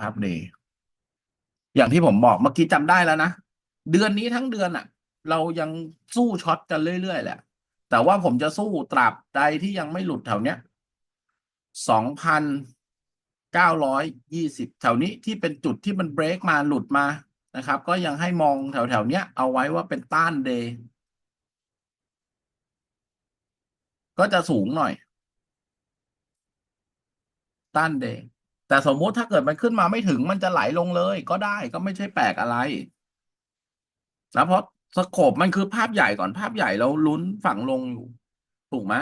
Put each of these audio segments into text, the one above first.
ภาพเดย์อย่างที่ผมบอกเมื่อกี้จำได้แล้วนะ เดือนนี้ทั้งเดือนอะเรายังสู้ช็อตกันเรื่อยๆแหละ แต่ว่าผมจะสู้ตราบใดที่ยังไม่หลุดแถวเนี้ยสองพันเก้าร้อยยี่สิบแถวนี้ที่เป็นจุดที่มันเบรกมาหลุดมานะครับ ก็ยังให้มองแถวๆเนี้ยเอาไว้ว่าเป็นต้านเดย์ก็จะสูงหน่อย ต้านเดย์ แต่สมมุติถ้าเกิดมันขึ้นมาไม่ถึงมันจะไหลลงเลย ก็ได้ก็ไม่ใช่แปลกอะไรนะเพราะสโคปมันคือภาพใหญ่ก่อนภาพใหญ่เราลุ้นฝั่งลงอยู่ถูกไหม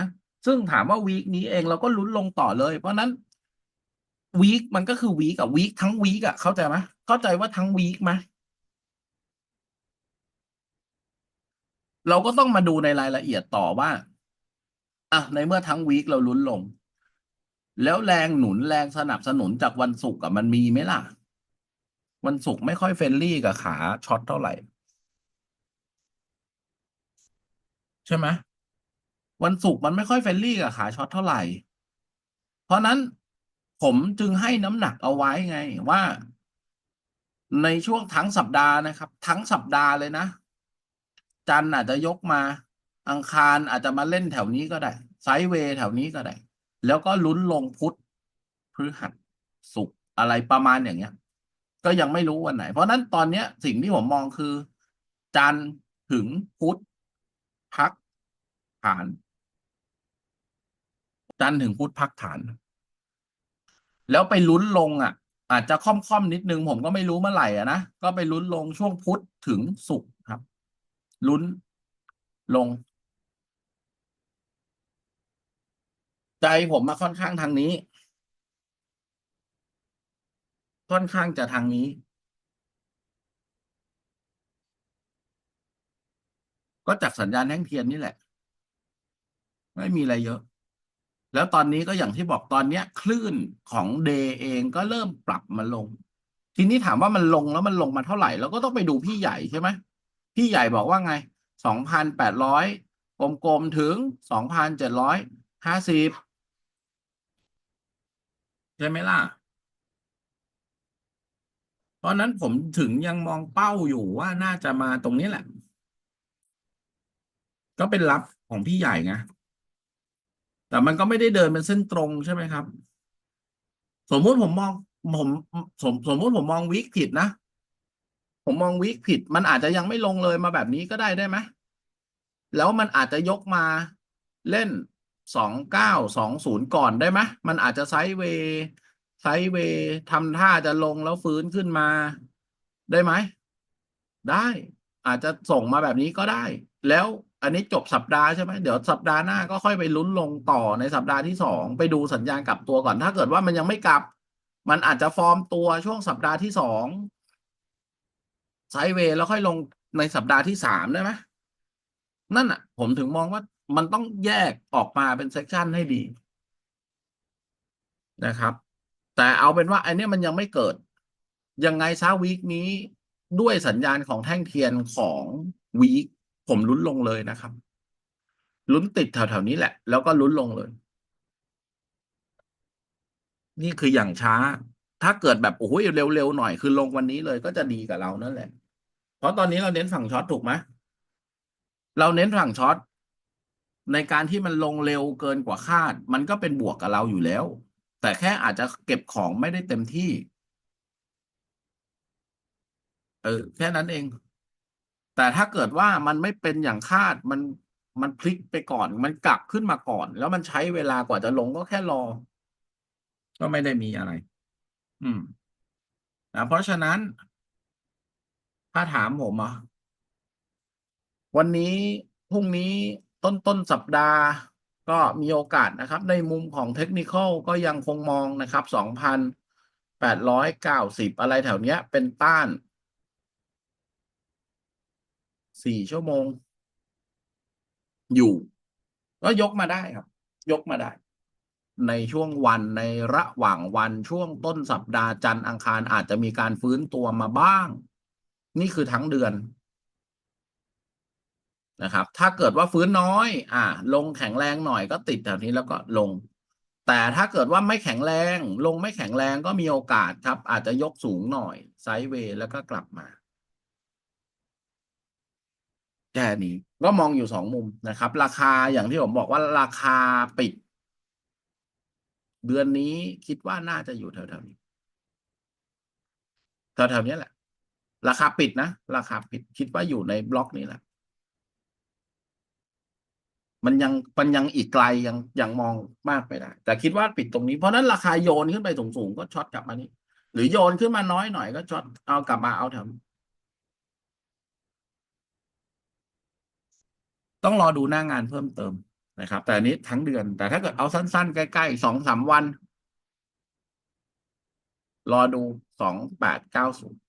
ซึ่งถามว่าวีคนี้เองเราก็ลุ้นลงต่อเลย เพราะนั้นวีคมันก็คือวีคอะวีคทั้งวีคอะเข้าใจไหมเข้าใจว่าทั้งวีคไหมเราก็ต้องมาดูในรายละเอียดต่อว่าอะในเมื่อทั้งวีคเราลุ้นลง แล้วแรงหนุนแรงสนับสนุนจากวันศุกร์อะมันมีไหมล่ะ วันศุกร์ไม่ค่อยเฟรนลี่กับขาช็อตเท่าไหร่ ใช่ไหมวันศุกร์มันไม่ค่อยเฟรนลี่กับขาช็อตเท่าไหร่ เพราะนั้นผมจึงให้น้ำหนักเอาไว้ไงว่า ในช่วงทั้งสัปดาห์นะครับ ทั้งสัปดาห์เลยนะ จันอาจจะยกมา อังคารอาจจะมาเล่นแถวนี้ก็ได้ ไซด์เวย์แถวนี้ก็ได้ แล้วก็ลุ้นลงพุธพฤหัสศุกร์อะไรประมาณอย่างเงี้ย ก็ยังไม่รู้วันไหน เพราะนั้นตอนเนี้ย สิ่งที่ผมมองคือ จันทร์ถึงพุธพักฐาน จันทร์ถึงพุธพักฐาน แล้วไปลุ้นลงอะ อาจจะค่อมๆนิดนึง ผมก็ไม่รู้เมื่อไหร่อะนะก็ไปลุ้นลงช่วงพุธถึงศุกร์ครับลุ้นลง ใจผมมาค่อนข้างทางนี้ ค่อนข้างจะทางนี้ ก็จากสัญญาณแท่งเทียนนี่แหละ ไม่มีอะไรเยอะ แล้วตอนนี้ก็อย่างที่บอกตอนเนี้ย คลื่นของเดเองก็เริ่มปรับมาลง ทีนี้ถามว่ามันลงแล้วมันลงมาเท่าไหร่เราก็ต้องไปดูพี่ใหญ่ใช่ไหมพี่ใหญ่บอกว่าไงสองพันแปดร้อยกลมๆถึงสองพันเจ็ดร้อยห้าสิบ ใช่ไหมล่ะ เพราะนั้นผมถึงยังมองเป้าอยู่ว่าน่าจะมาตรงนี้แหละ ก็เป็นรับของพี่ใหญ่ไงแต่มันก็ไม่ได้เดินเป็นเส้นตรงใช่ไหมครับ สมมุติผมมองผมสมสมมุติผมมองวิกผิดนะ ผมมองวิกผิด มันอาจจะยังไม่ลงเลยมาแบบนี้ก็ได้ได้ไหมแล้วมันอาจจะยกมาเล่น สองเก้าสองศูนย์ก่อนได้ไหมมันอาจจะไซด์เวย์ไซด์เวย์ทำท่าจะลงแล้วฟื้นขึ้นมา ได้ไหม ได้อาจจะส่งมาแบบนี้ก็ได้ แล้วอันนี้จบสัปดาห์ใช่ไหมเดี๋ยวสัปดาห์หน้าก็ค่อยไปลุ้นลงต่อในสัปดาห์ที่สองไปดูสัญญาณกลับตัวก่อนถ้าเกิดว่ามันยังไม่กลับ มันอาจจะฟอร์มตัวช่วงสัปดาห์ที่สองไซด์เวย์แล้วค่อยลงในสัปดาห์ที่สามได้ไหมนั่นอะ ผมถึงมองว่า มันต้องแยกออกมาเป็นเซกชันให้ดีนะครับ แต่เอาเป็นว่าไอันนี้มันยังไม่เกิด ยังไงซะวีคนี้ด้วยสัญญาณของแท่งเทียนของวีคผมลุ้นลงเลยนะครับลุ้นติดแถวๆนี้แหละ แล้วก็ลุ้นลงเลย นี่คืออย่างช้า ถ้าเกิดแบบโอ้ยเร็วๆหน่อยคือลงวันนี้เลยก็จะดีกับเรานั่นแหละ เพราะตอนนี้เราเน้นฝั่งช็อตถูกไหมเราเน้นฝั่งช็อต ในการที่มันลงเร็วเกินกว่าคาด มันก็เป็นบวกกับเราอยู่แล้ว แต่แค่อาจจะเก็บของไม่ได้เต็มที่ เออ แค่นั้นเอง แต่ถ้าเกิดว่ามันไม่เป็นอย่างคาดมันมันพลิกไปก่อน มันกลับขึ้นมาก่อน แล้วมันใช้เวลากว่าจะลงก็แค่รอ ก็ไม่ได้มีอะไร อืมนะเพราะฉะนั้น ถ้าถามผมอะวันนี้พรุ่งนี้ ต้นต้นสัปดาห์ก็มีโอกาสนะครับ ในมุมของเทคนิคก็ยังคงมองนะครับสองพันแปดร้อยเก้าสิบอะไรแถวเนี้ย เป็นต้านสี่ชั่วโมง อยู่ ก็ยกมาได้ครับ ยกมาได้ ในช่วงวันในระหว่างวันช่วงต้นสัปดาห์จันทร์อังคารอาจจะมีการฟื้นตัวมาบ้าง นี่คือทั้งเดือน นะครับ ถ้าเกิดว่าฟื้นน้อย อ่า ลงแข็งแรงหน่อยก็ติดแถวนี้แล้วก็ลง แต่ถ้าเกิดว่าไม่แข็งแรง ลงไม่แข็งแรงก็มีโอกาสครับ อาจจะยกสูงหน่อยไซด์เวย์แล้วก็กลับมาแค่นี้ก็มองอยู่สองมุมนะครับ ราคาอย่างที่ผมบอกว่าราคาปิด เดือนนี้คิดว่าน่าจะอยู่แถวๆนี้แถวๆนี้แหละ ราคาปิดนะ ราคาปิดคิดว่าอยู่ในบล็อกนี้แหละ มันยังมันยังอีกไกลยังยังมองมากไปได้แต่คิดว่าปิดตรงนี้เพราะนั้นราคาโยนขึ้นไปสูงๆก็ช็อตกลับมานี้ หรือโยนขึ้นมาน้อยหน่อยก็ช็อตเอากลับมาเอาแถวต้องรอดูหน้างานเพิ่มเติมนะครับ แต่อันนี้ทั้งเดือน แต่ถ้าเกิดเอาสั้นๆ ใกล้ๆสองสามวัน รอดูสองแปดเก้าศูนย์